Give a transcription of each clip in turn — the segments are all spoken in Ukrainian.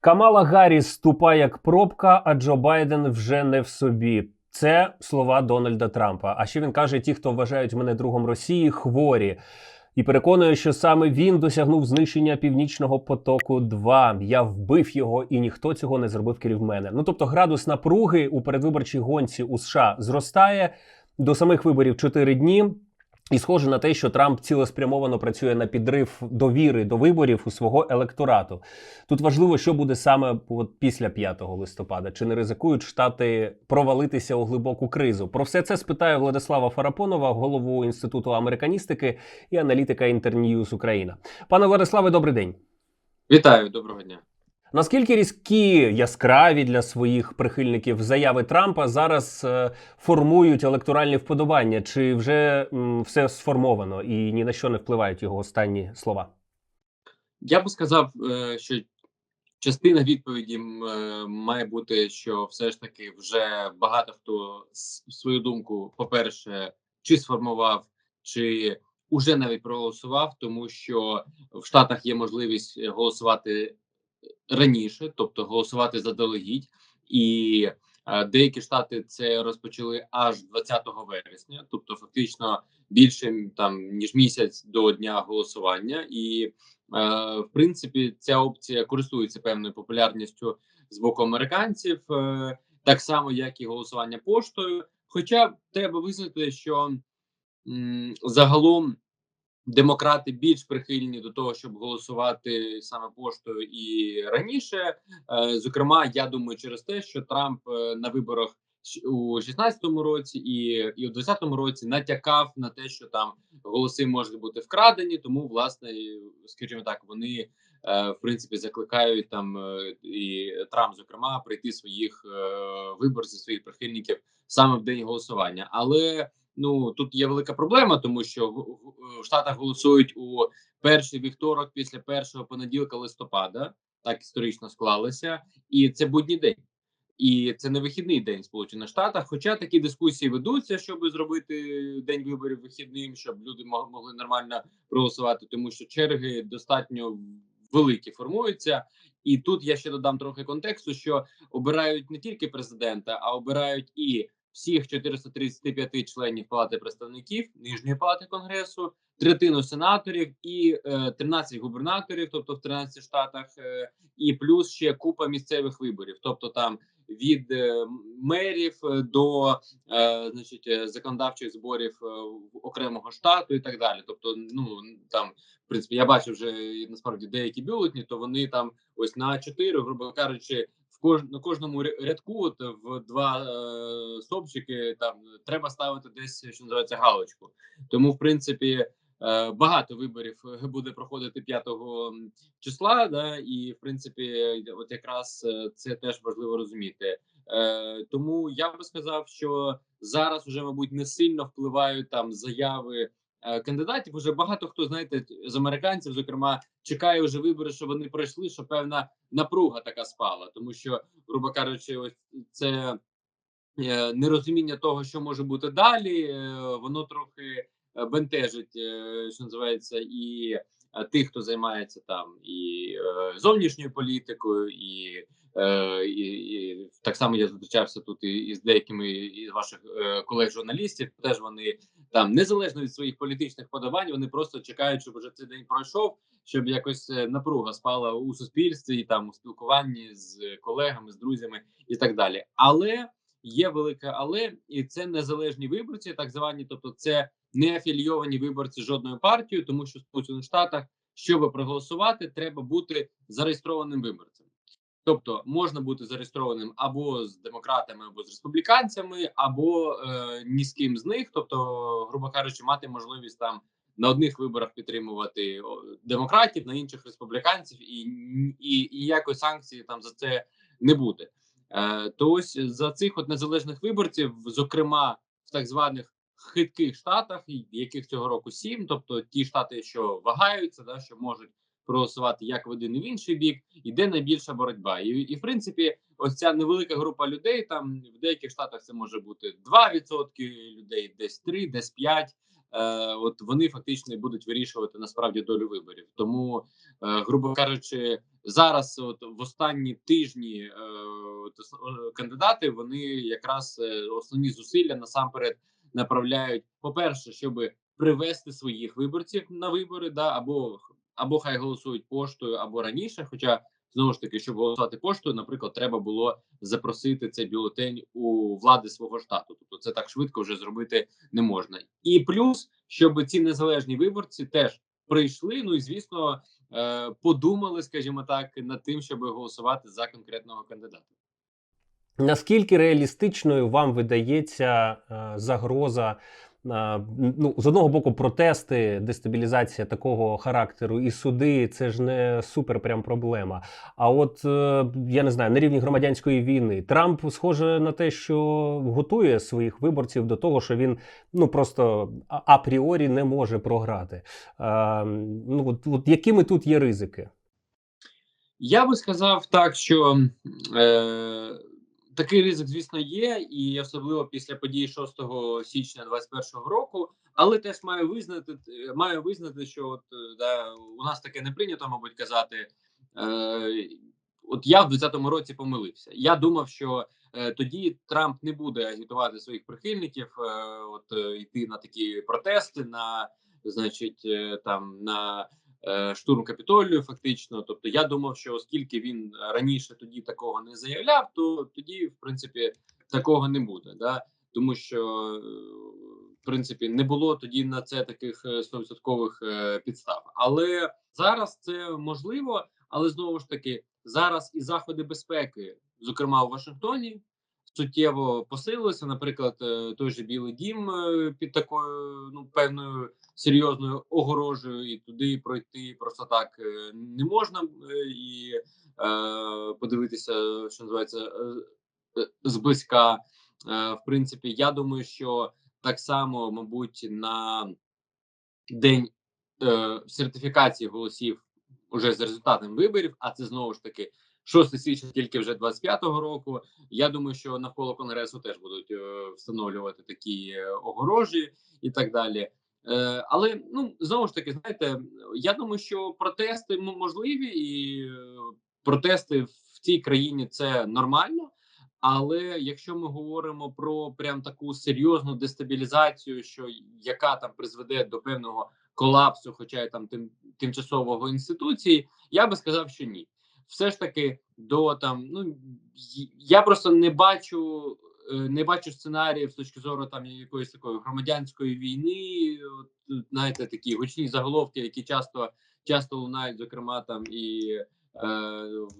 Камала Гарріс ступа як пробка, а Джо Байден вже не в собі. Це слова Дональда Трампа. А ще він каже: ті, хто вважають мене другом Росії, хворі. І переконує, що саме він досягнув знищення північного потоку. 2 я вбив його, і ніхто цього не зробив крім мене. Ну тобто, градус напруги у передвиборчій гонці у США зростає до самих виборів 4 дні. І схоже на те, що Трамп цілеспрямовано працює на підрив довіри до виборів у свого електорату. Тут важливо, що буде саме от після 5 листопада. Чи не ризикують штати провалитися у глибоку кризу? Про все це спитаю Владислава Фарапонова, голову інституту американістики і аналітика Інтерньюз Україна. Пане Владиславе, добрий день. Вітаю, доброго дня. Наскільки різкі яскраві для своїх прихильників заяви Трампа зараз е, формують електоральні вподобання? Чи вже м, все сформовано і ні на що не впливають його останні слова? Я би сказав, е, що частина відповіді е, має бути, що все ж таки вже багато хто свою думку, по-перше, чи сформував, чи уже навіть проголосував, тому що в Штатах є можливість е, голосувати раніше, тобто голосувати заздалегідь, і е, деякі штати це розпочали аж 20 вересня, тобто фактично більше там ніж місяць до дня голосування, і е, в принципі ця опція користується певною популярністю з боку американців, е, так само як і голосування поштою. Хоча треба визнати, що загалом демократи більш прихильні до того, щоб голосувати саме поштою і раніше. Е, Зокрема, я думаю, через те, що Трамп е, на виборах у 16-му році і, і у 20-му році натякав на те, що там голоси можуть бути вкрадені. Тому, власне, скажімо так, вони е, в принципі закликають там і Трамп, зокрема, прийти своїх виборців, своїх прихильників саме в день голосування. Але ну тут є велика проблема, тому що в, Штатах голосують у перший вівторок після першого понеділка листопада. Так історично склалося, і це будній день. І це не вихідний день в Сполучених Штатах. Хоча такі дискусії ведуться, щоб зробити день виборів вихідним, щоб люди мо- могли нормально проголосувати, тому що черги достатньо великі формуються. І тут я ще додам трохи контексту: що обирають не тільки президента, а обирають і всіх 435 членів Палати представників Нижньої палати конгресу, третину сенаторів і е, 13 губернаторів, тобто в 13 штатах, е, і плюс ще купа місцевих виборів, тобто там від е, мерів е, до е, значить е, законодавчих зборів окремого штату і так далі. Тобто, ну там в принципі я бачу вже насправді деякі бюлетні, то вони там ось на 4, грубо кажучи, кож на кожному ря- рядку, от в два е, стовпчики, там треба ставити десь, що називається галочку. Тому, в принципі, е, багато виборів е, буде проходити 5 числа. Да, і в принципі, от якраз е, це теж важливо розуміти. Е, тому я би сказав, що зараз вже, мабуть, не сильно впливають там заяви. Е, Кандидатів. Уже багато хто знаєте з американців, зокрема, чекає вже вибори, що вони пройшли, що певна напруга така спала, тому що, грубо кажучи, ось це е, нерозуміння того, що може бути далі, е, воно трохи бентежить, що називається, і тих, хто займається там і зовнішньою політикою, і, е, і, і так само я зустрічався тут і, і з деякими із ваших е, колег-журналістів. Теж вони там незалежно від своїх політичних подобань, вони просто чекають, щоб вже цей день пройшов, щоб якось е, напруга спала у суспільстві і там у спілкуванні з колегами, з друзями і так далі. Але є велике але, і це незалежні виборці, так звані, тобто це не афілійовані виборці жодною партією, тому що в Сполучених Штатах, щоб проголосувати, треба бути зареєстрованим виборцем. Тобто можна бути зареєстрованим або з демократами, або з республіканцями, або е, ні з ким з них, тобто, грубо кажучи, мати можливість там на одних виборах підтримувати демократів, на інших республіканців, і, і, і ніякої санкції там за це не буде. Е, то ось за цих от незалежних виборців, зокрема в так званих хитких штатах, яких цього року сім, тобто ті штати, що вагаються, да, що можуть проголосувати як в один і в інший бік, іде найбільша боротьба. І, і в принципі, ось ця невелика група людей. Там в деяких штатах це може бути 2% людей, десь 3, десь 5, е, от вони фактично будуть вирішувати насправді долю виборів. Тому, е, грубо кажучи, зараз, от в останні тижні, е, кандидати вони якраз е, основні зусилля насамперед направляють, по-перше, щоб привести своїх виборців на вибори, да або або хай голосують поштою, або раніше. Хоча знову ж таки, щоб голосувати поштою, наприклад, треба було запросити цей бюлетень у влади свого штату. Тобто це так швидко вже зробити не можна. І плюс, щоб ці незалежні виборці теж прийшли. Ну і звісно, е, подумали, скажімо так, над тим, щоб голосувати за конкретного кандидата. Наскільки реалістичною вам видається е, загроза? Ну, з одного боку, протести, дестабілізація такого характеру і суди це ж не супер прям проблема. А от е, я не знаю, на рівні громадянської війни Трамп схоже на те, що готує своїх виборців до того, що він ну просто апріорі не може програти. Е, Ну от, от якими тут є ризики? Я би сказав так, що е, такий ризик, звісно, є, і особливо після подій 6 січня 2021 року. Але теж маю визнати, маю визнати, що от е, да, у нас таке не прийнято, мабуть, казати. Е, от я в 2020 році помилився. Я думав, що е, тоді Трамп не буде агітувати своїх прихильників, е, от е, йти на такі протести, на значить, е, там на е, штурм капітолію. Фактично, тобто, я думав, що оскільки він раніше тоді такого не заявляв, то тоді, в принципі, такого не буде. Да? Тому що е, в принципі не було тоді на це таких е, стовідсоткових е, підстав. Але зараз це можливо. Але знову ж таки, зараз і заходи безпеки, зокрема у Вашингтоні, суттєво посилилися. Наприклад, е, той же Білий Дім е, під такою ну певною серйозною огорожею, і туди пройти просто так е, не можна і е, подивитися, що називається зблизька. Е, В принципі, я думаю, що так само, мабуть, на день е, сертифікації голосів уже з результатом виборів, а це знову ж таки 6 січня, тільки вже 25-го року. Я думаю, що навколо конгресу теж будуть е, встановлювати такі е, огорожі і так далі. Е, але ну знову ж таки, знаєте, я думаю, що протести можливі, і протести в цій країні це нормально. Але якщо ми говоримо про прям таку серйозну дестабілізацію, що яка там призведе до певного колапсу, хоча й там тим тимчасового інституції, я би сказав, що ні. Все ж таки, до там ну я просто не бачу. е, Не бачу сценаріїв з точки зору там якоїсь такої громадянської війни. От, знаєте, такі гучні заголовки, які часто часто лунають, зокрема там і е,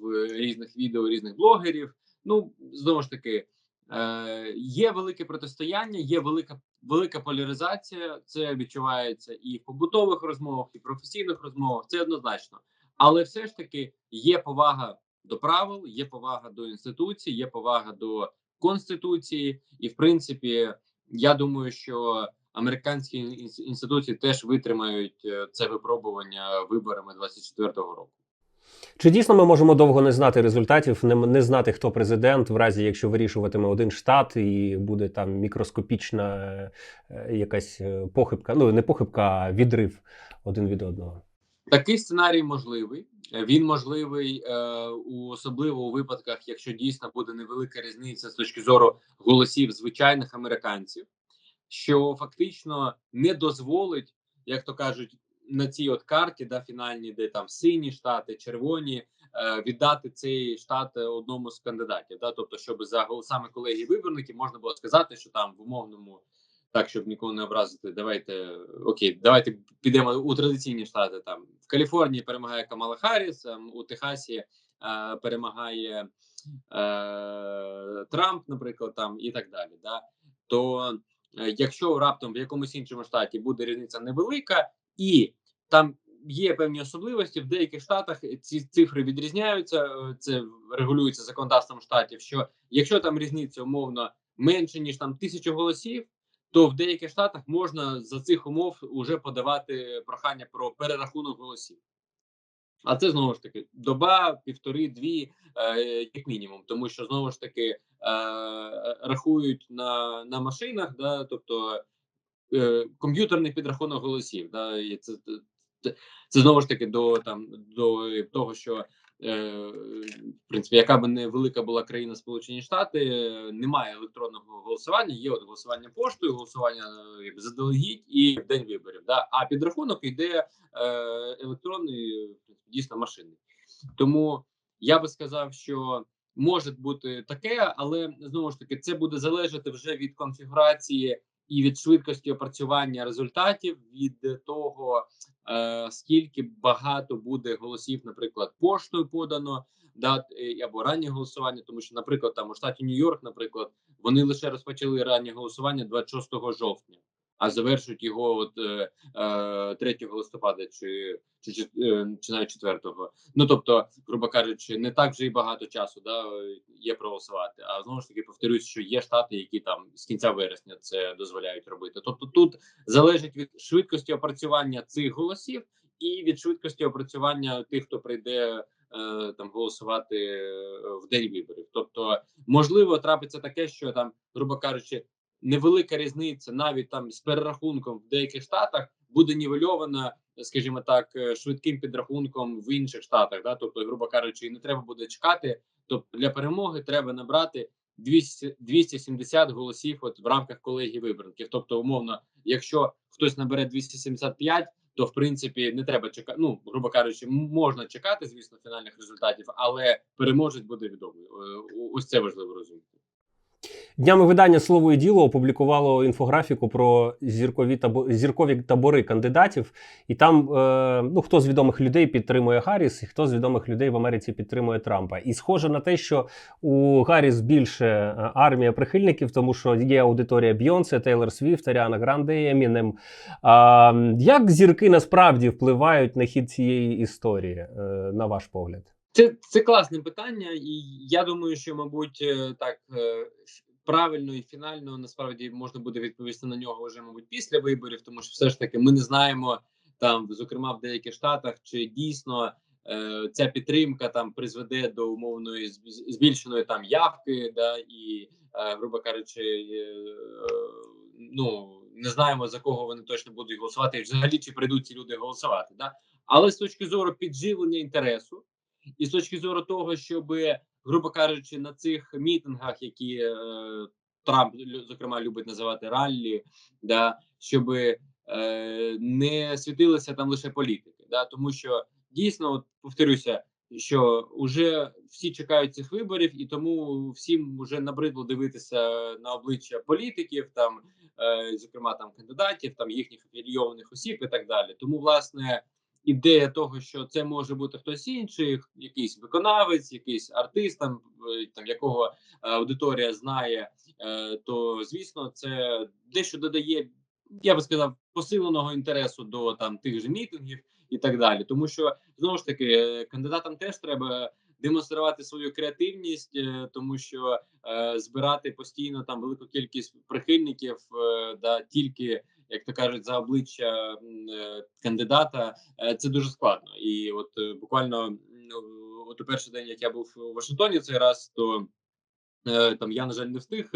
в різних відео різних блогерів. Ну знову ж таки, е, є велике протистояння, є велика велика поляризація. Це відчувається і в побутових розмовах, і в професійних розмовах. Це однозначно, але все ж таки є повага до правил, є повага до інституцій, є повага до конституції, і в принципі, я думаю, що американські інституції теж витримають е, це випробування виборами 24-го року. Чи дійсно ми можемо довго не знати результатів, не, не знати, хто президент, в разі якщо вирішуватиме один штат і буде там мікроскопічна е, е, якась похибка, ну не похибка, а відрив один від одного? Такий сценарій можливий. Е, Він можливий е, у особливо у випадках, якщо дійсно буде невелика різниця з точки зору голосів звичайних американців, що фактично не дозволить, як то кажуть, на цій от карті, да, фінальній, де там сині штати, червоні, е, віддати цей штат одному з кандидатів. Да, тобто, щоб за голосами колегії виборників можна було сказати, що там в умовному так, щоб нікого не образити, давайте окей, давайте підемо у традиційні штати. Там в Каліфорнії перемагає Камала Харріс, ем, у Техасі е, перемагає е, Трамп, наприклад, там і так далі. Да? То е, якщо раптом в якомусь іншому штаті буде різниця невелика, і там є певні особливості, в деяких штатах ці цифри відрізняються. Це регулюється законодавством штатів. Що якщо там різниця умовно менше ніж там тисячу голосів то в деяких штатах можна за цих умов уже подавати прохання про перерахунок голосів. А це знову ж таки доба, півтори-дві, е, як мінімум, тому що знову ж таки е, рахують на на машинах, да, тобто е, комп'ютерний підрахунок голосів. Да, і це, це, це знову ж таки до там до того, що в принципі, яка би не велика була країна Сполучені Штати, е, немає електронного голосування. Є от голосування поштою, голосування е, заздалегідь і в день виборів. Да? А підрахунок йде е, електронний, дійсно машинний. Тому я би сказав, що може бути таке, але знову ж таки це буде залежати вже від конфігурації і від швидкості опрацювання результатів, від того е, скільки багато буде голосів, наприклад, поштою подано, да, е, або раннє голосування, тому що, наприклад, там у штаті Нью-Йорк, наприклад, вони лише розпочали раннє голосування 26 жовтня, а завершують його от е, е, 3 листопада чи чи, чи, е, чи навіть 4. Ну тобто, грубо кажучи, не так вже і багато часу да, є проголосувати. А знову ж таки повторюсь, що є штати, які там з кінця вересня це дозволяють робити. Тобто, тут залежить від швидкості опрацювання цих голосів і від швидкості опрацювання тих, хто прийде е, там голосувати е, в день виборів. Тобто, можливо, трапиться таке, що там, грубо кажучи, невелика різниця навіть там з перерахунком в деяких штатах буде нівельована, скажімо так, е, швидким підрахунком в інших штатах. Да? Тобто, грубо кажучи, не треба буде чекати. Тобто для перемоги треба набрати 200, 270 голосів от в рамках колегії виборників. Тобто, умовно, якщо хтось набере 275, то в принципі не треба чекати. Ну грубо кажучи, можна чекати, звісно, фінальних результатів, але переможець буде відомий. Е, Ось це важливо розуміти. Днями видання Слово і діло опублікувало інфографіку про зіркові табо... зіркові табори кандидатів. І там е... ну, хто з відомих людей підтримує Гарріс, і хто з відомих людей в Америці підтримує Трампа. І схоже на те, що у Гарріс більше е, армія прихильників, тому що є аудиторія Бйонсе, Тейлор Свіфт, Аріана Гранде, Емінем. А, як зірки насправді впливають на хід цієї історії, е, на ваш погляд? Це це класне питання, і я думаю, що мабуть е, так е, правильно і фінально насправді можна буде відповісти на нього вже, мабуть, після виборів, тому що все ж таки ми не знаємо там, зокрема в деяких штатах, чи дійсно е, ця підтримка там призведе до умовної збільшеної там явки, да і е, грубо кажучи, е, ну не знаємо за кого вони точно будуть голосувати, і взагалі чи прийдуть ці люди голосувати. Да? Але з точки зору підживлення інтересу. І з точки зору того, щоб, грубо кажучи, на цих мітингах, які е, Трамп зокрема любить називати раллі, да, щоб е, не світилися там лише політики, да, тому що дійсно, от, повторюся, що вже всі чекають цих виборів, і тому всім вже набридло дивитися на обличчя політиків, там, е, зокрема там кандидатів, там їхніх афілійованих осіб і так далі. Тому, власне, ідея того, що це може бути хтось інший, якийсь виконавець, якийсь артист, там, там якого е, аудиторія знає, е, то звісно, це дещо додає, я би сказав, посиленого інтересу до там тих же мітингів і так далі. Тому що знову ж таки е, кандидатам теж треба демонструвати свою креативність, тому що е, збирати постійно там велику кількість прихильників, е, да тільки як то кажуть, за обличчя е, кандидата, е, це дуже складно. І от е, буквально ну, от у перший день, як я був у Вашингтоні цей раз, то там я на жаль не встиг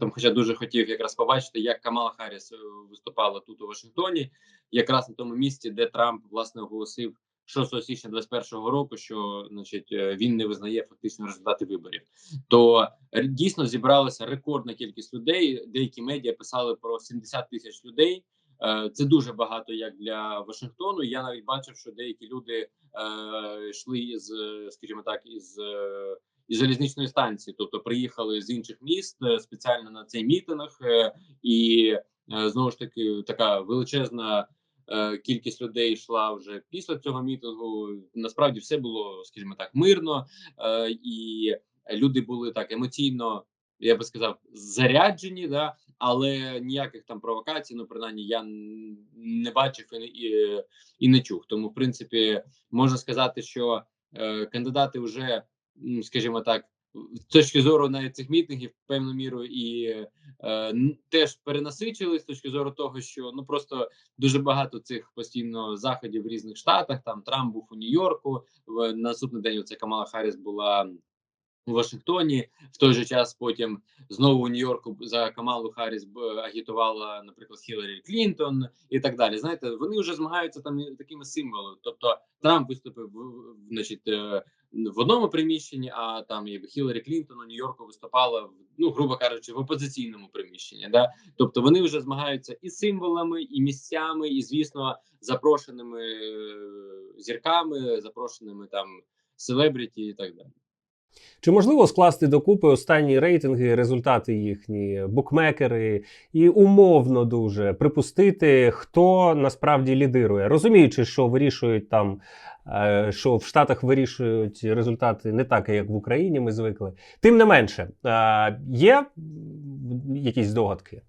там, хоча дуже хотів якраз побачити, як Камала Харріс виступала тут у Вашингтоні, якраз на тому місці, де Трамп власне оголосив 6 січня 21 року, що значить е, він не визнає фактично результати виборів. То дійсно зібралася рекордна кількість людей. Деякі медіа писали про 70 тисяч людей. Е, Це дуже багато як для Вашингтону. Я навіть бачив, що деякі люди е, йшли із, е, скажімо так, із, е, із залізничної станції, тобто приїхали з інших міст е, спеціально на цей мітинг, е, і е, знову ж таки така величезна. Е, Кількість людей йшла вже після цього мітингу. Насправді все було, скажімо так, мирно, е, і люди були так емоційно, я би сказав, заряджені, да, але ніяких там провокацій, ну принаймні, я не бачив і, і, і не чув. Тому, в принципі, можна сказати, що е, кандидати вже, скажімо так, з точки зору навіть цих мітингів, певну міру і е, теж перенасичили з точки зору того, що ну просто дуже багато цих постійно заходів в різних штатах. Там Трамп був у Нью-Йорку. В наступний день це Камала Харріс була у Вашингтоні. В той же час потім знову у Нью-Йорку за Камалу Харріс агітувала, наприклад, Хіларі Клінтон і так далі. Знаєте, вони вже змагаються там такими символами. Тобто Трамп виступив значить, е, в одному приміщенні, а там і Хіларі Клінтон у Нью-Йорку виступала в ну, грубо кажучи, в опозиційному приміщенні. Да? Тобто вони вже змагаються і символами, і місцями, і звісно, запрошеними е, зірками, запрошеними там селебріті і так далі. Чи можливо скласти докупи останні рейтинги, результати їхні, букмекери, і умовно дуже припустити, хто насправді лідирує, розуміючи, що вирішують там, е, що в Штатах вирішують результати не так, як в Україні, ми звикли. Тим не менше, е, є якісь здогадки?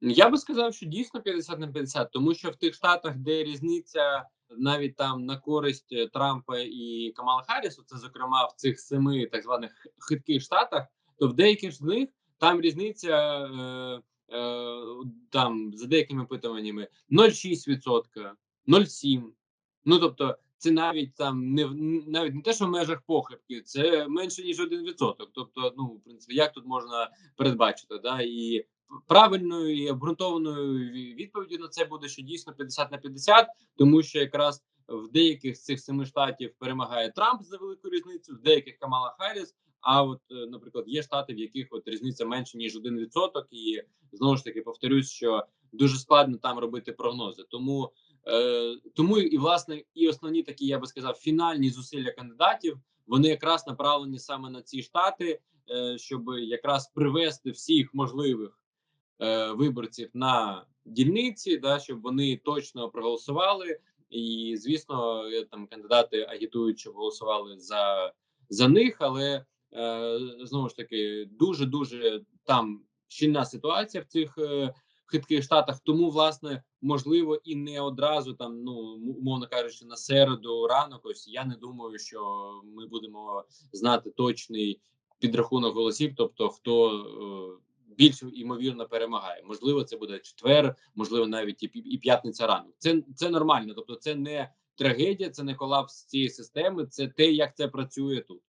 Я би сказав, що дійсно 50 на 50, тому що в тих штатах, де різниця навіть там на користь е, Трампа і Камала Харрісу, це зокрема в цих семи так званих хитких штатах, то в деяких з них там різниця е, е, там за деякими опитуваннями 0,6%, 0,7%. Ну тобто, це навіть там не навіть не те, що в межах похибки, це менше ніж 1%. Тобто, ну в принципі, як тут можна передбачити, да і правильною і обґрунтованою ві- відповіддю на це буде, що дійсно 50 на 50, тому що якраз в деяких з цих семи штатів перемагає Трамп за велику різницю, в деяких Камала Харріс. А от, е, наприклад, є штати, в яких от різниця менше ніж 1%, і знову ж таки повторюсь, що дуже складно там робити прогнози. Тому е, тому і власне і основні такі, я би сказав, фінальні зусилля кандидатів вони якраз направлені саме на ці штати, е, щоб якраз привести всіх можливих виборців на дільниці, да, щоб вони точно проголосували. І звісно, е, там кандидати агітують, голосували за, за них, але е, знову ж таки дуже дуже там щільна ситуація в цих е, хитких штатах. Тому власне можливо і не одразу там, ну умовно кажучи, на середу ранок. Ось я не думаю, що ми будемо знати точний підрахунок голосів, тобто хто. е, більш ймовірно перемагає. Можливо, це буде четвер, можливо, навіть і, і п'ятниця ранок. Це, це нормально. Тобто, це не трагедія, це не колапс цієї системи, це те, як це працює тут.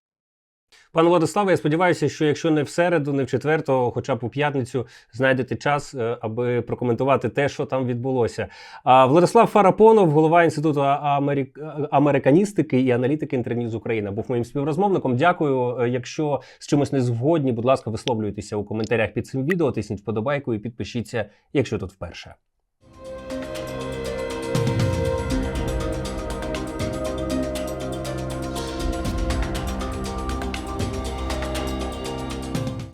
Пане Владиславе, я сподіваюся, що якщо не в середу, не в четвер, то хоча б у п'ятницю знайдете час, е, аби прокоментувати те, що там відбулося. Владислав Фарапонов, голова інституту Америк... американістики і аналітики Інтерньюз Україна, був моїм співрозмовником. Дякую. Е, Якщо з чимось не згодні, будь ласка, висловлюйтеся у коментарях під цим відео. Тисніть вподобайку і підпишіться, якщо тут вперше.